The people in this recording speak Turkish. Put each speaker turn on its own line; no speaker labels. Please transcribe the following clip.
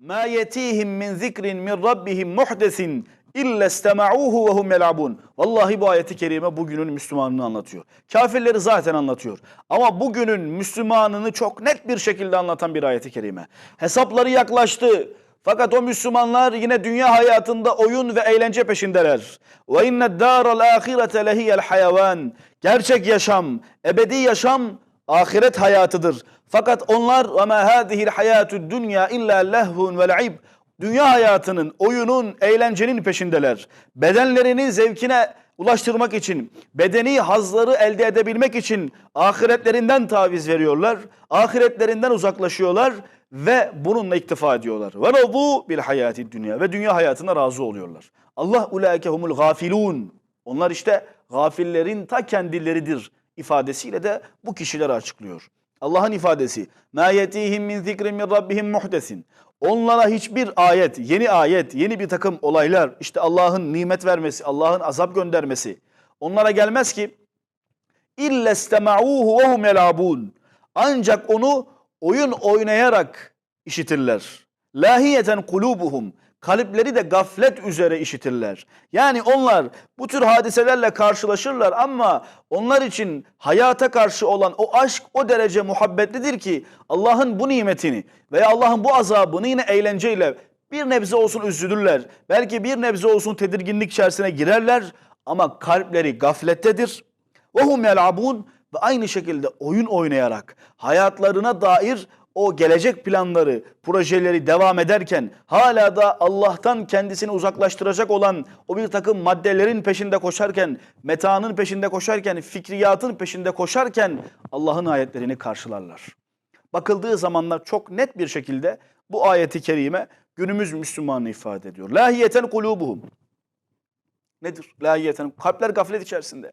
ma yetihim min zikrin min rabbihim muhdesin illa istema'uhu ve hum yel'abun. Vallahi bu ayeti kerime bugünün Müslümanını anlatıyor. Kafirleri zaten anlatıyor. Ama bugünün Müslümanını çok net bir şekilde anlatan bir ayeti kerime. Hesapları yaklaştı. Fakat o Müslümanlar yine dünya hayatında oyun ve eğlence peşindeler. Ve inne daral ahirete lehiyel hayavan. Gerçek yaşam, ebedi yaşam ahiret hayatıdır. Fakat onlar ve ma hadihil hayatud dünya illa lehvun ve le'ib. Dünya hayatının, oyunun, eğlencenin peşindeler. Bedenlerinin zevkine ulaştırmak için, bedeni hazları elde edebilmek için ahiretlerinden taviz veriyorlar. Ahiretlerinden uzaklaşıyorlar ve bununla iktifa ediyorlar. Ve radu bil hayati dünya ve dünya hayatına razı oluyorlar. Allah ulaike humul gafilun. Onlar işte gafillerin ta kendileridir ifadesiyle de bu kişileri açıklıyor. Allah'ın ifadesi ma yetihim min zikrin min rabbihim muhdesin. Onlara hiçbir ayet, yeni ayet, yeni bir takım olaylar, işte Allah'ın nimet vermesi, Allah'ın azap göndermesi onlara gelmez ki istema'uhu ve hum yelabun. Ancak onu oyun oynayarak işitirler. Lahiyeten kulubuhum. Kalpleri de gaflet üzere işitirler. Yani onlar bu tür hadiselerle karşılaşırlar ama onlar için hayata karşı olan o aşk o derece muhabbetlidir ki Allah'ın bu nimetini veya Allah'ın bu azabını yine eğlenceyle bir nebze olsun üzülürler. Belki bir nebze olsun tedirginlik içerisine girerler ama kalpleri gaflettedir. Ve hum yel'abun ve aynı şekilde oyun oynayarak hayatlarına dair o gelecek planları, projeleri devam ederken hala da Allah'tan kendisini uzaklaştıracak olan o bir takım maddelerin peşinde koşarken, metanın peşinde koşarken, fikriyatın peşinde koşarken Allah'ın ayetlerini karşılarlar. Bakıldığı zamanlar çok net bir şekilde bu ayeti kerime günümüz Müslümanını ifade ediyor. Lahiyeten kulubuhum. Nedir? Lahiyeten kalpler gaflet içerisinde.